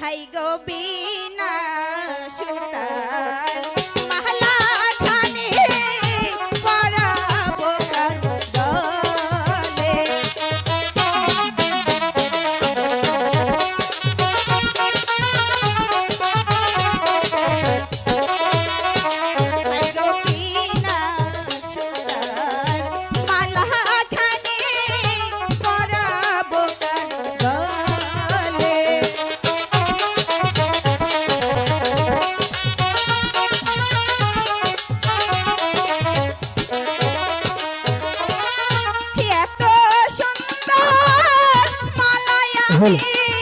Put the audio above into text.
High গো বিনা সুতার Manuel.